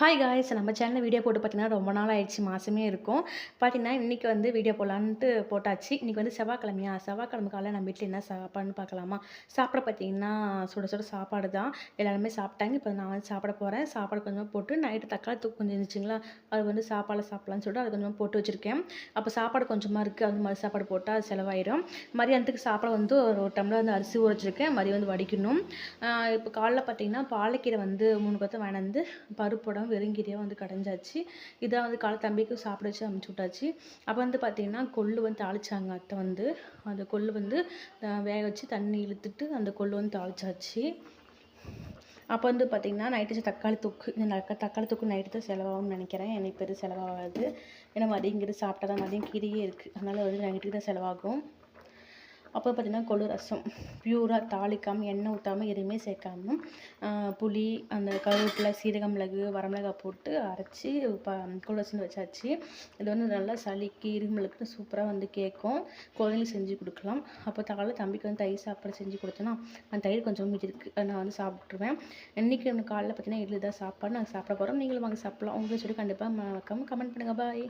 Hi guys நம்ம சேனலில் video போட்டு பார்த்தீங்கன்னா ரொம்ப நாள் ஆயிடுச்சு மாதமே இருக்கும். பார்த்தீங்கன்னா இன்றைக்கி வந்து வீடியோ போடலான்ட்டு போட்டாச்சு. இன்றைக்கி வந்து செவ்வாய்க்கிழமையா? செவ்வாய்க்கிழமை காலையில் நம்ம வீட்டில் என்ன சாப்பாடுன்னு பார்க்கலாமா சாப்பிட பார்த்தீங்கன்னா சுட சுட சாப்பாடு தான் எல்லாருமே சாப்பிட்டாங்க. இப்போ நான் வந்து சாப்பிட போகிறேன் சாப்பாடு கொஞ்சம் போட்டு நைட்டு தக்காளி தூக்கு கொஞ்சம் இருந்துச்சுங்களா? அது வந்து சாப்பாடு சாப்பிட்லான்னு சொல்லிட்டு அது கொஞ்சம் போட்டு வச்சுருக்கேன். அப்போ சாப்பாடு கொஞ்சமாக இருக்குது அது மாதிரி சாப்பாடு போட்டால் அது செலவாயிடும் மதியானத்துக்கு சாப்பாடு வந்து ஒரு டம்ளர் வந்து அரிசி ஊற மதியம் வந்து வடிக்கணும். இப்போ காலைல பார்த்தீங்கன்னா பாலக்கீரை வந்து மூணு கொத்தம் வாங்கினது பருப்போட வெறுங்கீரையாக வந்து கடைஞ்சாச்சு. இதான் வந்து காலை தம்பிக்கு சாப்பிட வச்சு அமுச்சு விட்டாச்சு. அப்போ வந்து பார்த்தீங்கன்னா கொள்ளு வந்து தாளிச்சாங்க அத்தை வந்து. அந்த கொள்ளு வந்து வேக வச்சு தண்ணி இழுத்துட்டு அந்த கொள்ளு வந்து தாளிச்சாச்சு. அப்போ வந்து பார்த்திங்கன்னா நைட்டு தக்காளி தொக்கு இந்த நக்க- தக்காளி தொக்கு நைட்டு தான் செலவாகும்னு நினைக்கிறேன். எனக்கு பெரிய செலவாகாது. ஏன்னா மதியம் இங்கிட்டு சாப்பிட்டா தான் மதியம் கீரையே இருக்குது அதனால் வந்து நைட்டுக்கு தான் செலவாகும். அப்போ பார்த்திங்கன்னா கொழு ரசம். பியூராக தாளிக்காமல் எண்ணெய் ஊற்றாமல் எதுவுமே சேர்க்காம புளி அந்த கருவேப்பிலை சீரகம் மிளகு வரமிளகாய் போட்டு அரைச்சி ப கொழு ரசம் வச்சாச்சு. இது வந்து நல்லா சளிக்கு இருமலுக்கு சூப்பராக வந்து கேட்கும். குழந்தைங்களுக்கு செஞ்சு கொடுக்கலாம். அப்போ தகால தம்பிக்கு வந்து தயிர் சாப்பாடு செஞ்சு கொடுத்தேன்னா அந்த தயிர் கொஞ்சம் மீதி இருக்குது நான் வந்து சாப்பிட்ருவேன் இன்றைக்கி காலையில் பார்த்தீங்கன்னா இட்லி தான் சாப்பாடு. நாங்கள் சாப்பிட போகிறோம் நீங்களும் வாங்க சாப்பிட்லாம். உங்களுக்கு சொல்லி கண்டிப்பாக மறக்காமல் கமெண்ட் பண்ணுங்கள் பாய்